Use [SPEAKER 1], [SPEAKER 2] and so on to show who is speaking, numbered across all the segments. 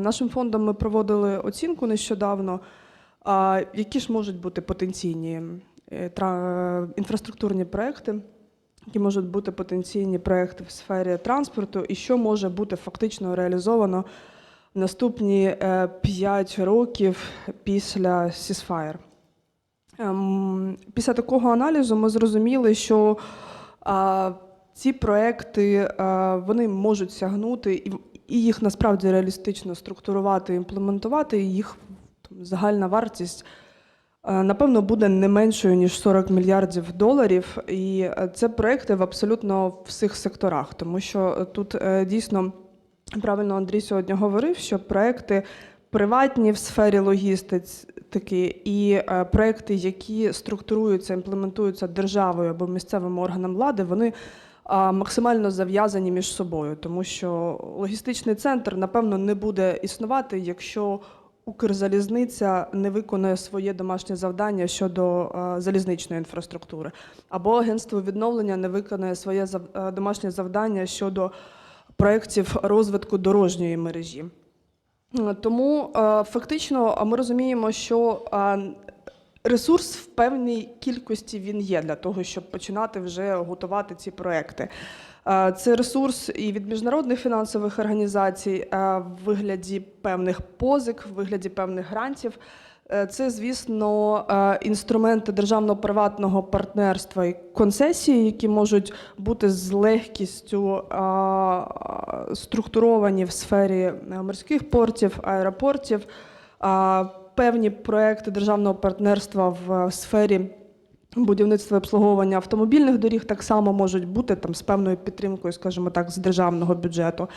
[SPEAKER 1] Нашим фондом ми проводили оцінку нещодавно. Які ж можуть бути потенційні е, інфраструктурні проекти, які можуть бути потенційні проекти в сфері транспорту, і що може бути фактично реалізовано в наступні 5 років після Ceasefire? Ем, Після такого аналізу ми зрозуміли, що ці проекти вони можуть сягнути, і, і їх насправді реалістично структурувати, імплементувати. І їх там, загальна вартість напевно буде не меншою ніж 40 мільярдів доларів. І е, це проекти в абсолютно всіх секторах, тому що е, тут е, дійсно правильно Андрій сьогодні говорив, що проекти приватні в сфері логістики і е, проекти, які структуруються, імплементуються державою або місцевим органом влади, вони максимально зав'язані між собою, тому що логістичний центр, напевно, не буде існувати, якщо Укрзалізниця не виконує своє домашнє завдання щодо залізничної інфраструктури, або агентство відновлення не виконує своє домашнє завдання щодо проєктів розвитку дорожньої мережі. Тому фактично ми розуміємо, що ресурс в певній кількості він є для того, щоб починати вже готувати ці проекти. Е, Це ресурс і від міжнародних фінансових організацій е, в вигляді певних позик, в вигляді певних грантів. Е, Це, звісно, інструменти державно-приватного партнерства і концесії, які можуть бути з легкістю структуровані в сфері морських портів, аеропортів. Е, Певні проекти державного партнерства в сфері будівництва і обслуговування автомобільних доріг так само можуть бути там з певною підтримкою, скажімо так, з державного бюджету.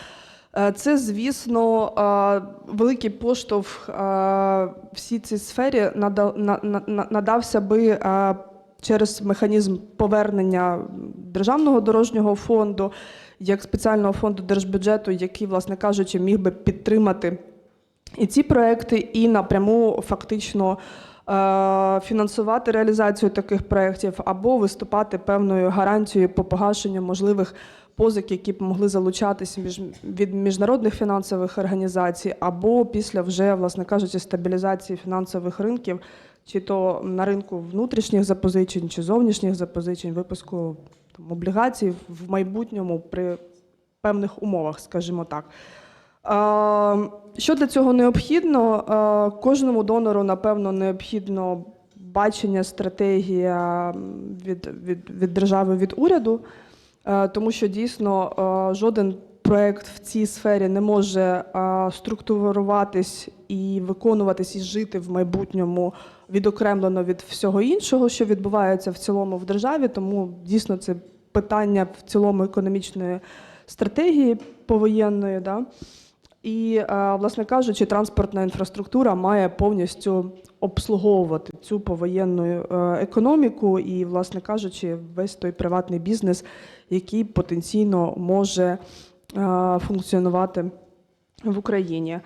[SPEAKER 1] Е, Це, звісно, е, великий поштовх е, всій цій сфері нада- на- на- на- надався би е, через механізм повернення державного дорожнього фонду як спеціального фонду держбюджету, який, власне кажучи, міг би підтримати і ці проекти, і напряму фактично е, фінансувати реалізацію таких проєктів або виступати певною гарантією по погашенню можливих позик, які б могли залучатися між, від міжнародних фінансових організацій, або після вже, власне кажучи, стабілізації фінансових ринків, чи то на ринку внутрішніх запозичень, чи зовнішніх запозичень, випуску там, облігацій в майбутньому при певних умовах, скажімо так. Що для цього необхідно? Кожному донору, напевно, необхідно бачення, стратегія від, від, від держави, від уряду, тому що дійсно жоден проект в цій сфері не може структуруватись і виконуватись і жити в майбутньому відокремлено від всього іншого, що відбувається в цілому в державі. Тому дійсно це питання в цілому економічної стратегії повоєнної. Да? І, е, власне кажучи, транспортна інфраструктура має повністю обслуговувати цю повоєнну е, економіку і, власне кажучи, весь той приватний бізнес, який потенційно може е, функціонувати в Україні.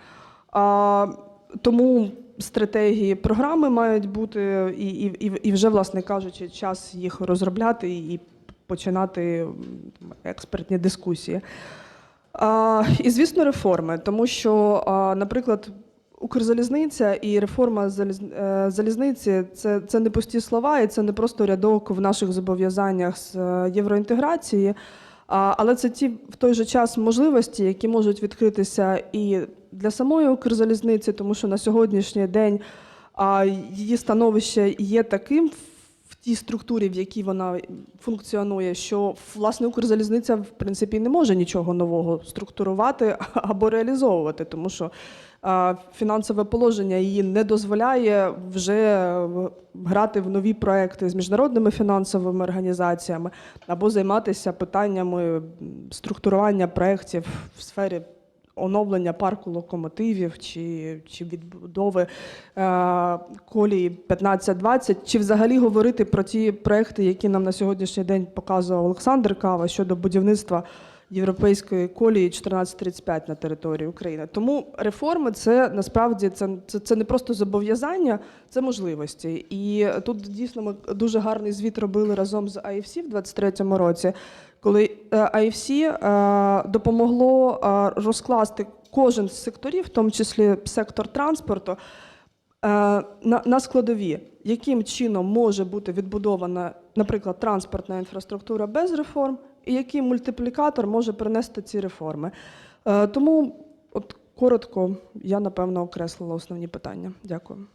[SPEAKER 1] Тому стратегії програми мають бути і, і, і- і вже, власне кажучи, час їх розробляти і починати експертні дискусії. І, звісно, реформи, тому що, наприклад, Укрзалізниця і реформа е, залізниці це, це не пусті слова, і це не просто рядок в наших зобов'язаннях з е, євроінтеграції, але це ті в той же час можливості, які можуть відкритися і для самої Укрзалізниці, тому що на сьогоднішній день її становище є таким тій структурі, в якій вона функціонує, що власне Укрзалізниця в принципі не може нічого нового структурувати або реалізовувати, тому що фінансове положення її не дозволяє вже грати в нові проекти з міжнародними фінансовими організаціями або займатися питаннями структурування проєктів в сфері оновлення парку локомотивів чи, чи відбудови е, колії 15-20, чи взагалі говорити про ті проекти, які нам на сьогоднішній день показував Олександр Кава щодо будівництва європейської колії 1435 на території України. Тому реформи це насправді це, це, це не просто зобов'язання, це можливості. І тут дійсно ми дуже гарний звіт робили разом з IFC в 23-му році, коли е, IFC е, допомогло е, розкласти кожен з секторів, в тому числі сектор транспорту, на, на складові, яким чином може бути відбудована, наприклад, транспортна інфраструктура без реформ, і який мультиплікатор може принести ці реформи. Е, Тому, от коротко, я напевно окреслила основні питання.
[SPEAKER 2] Дякую.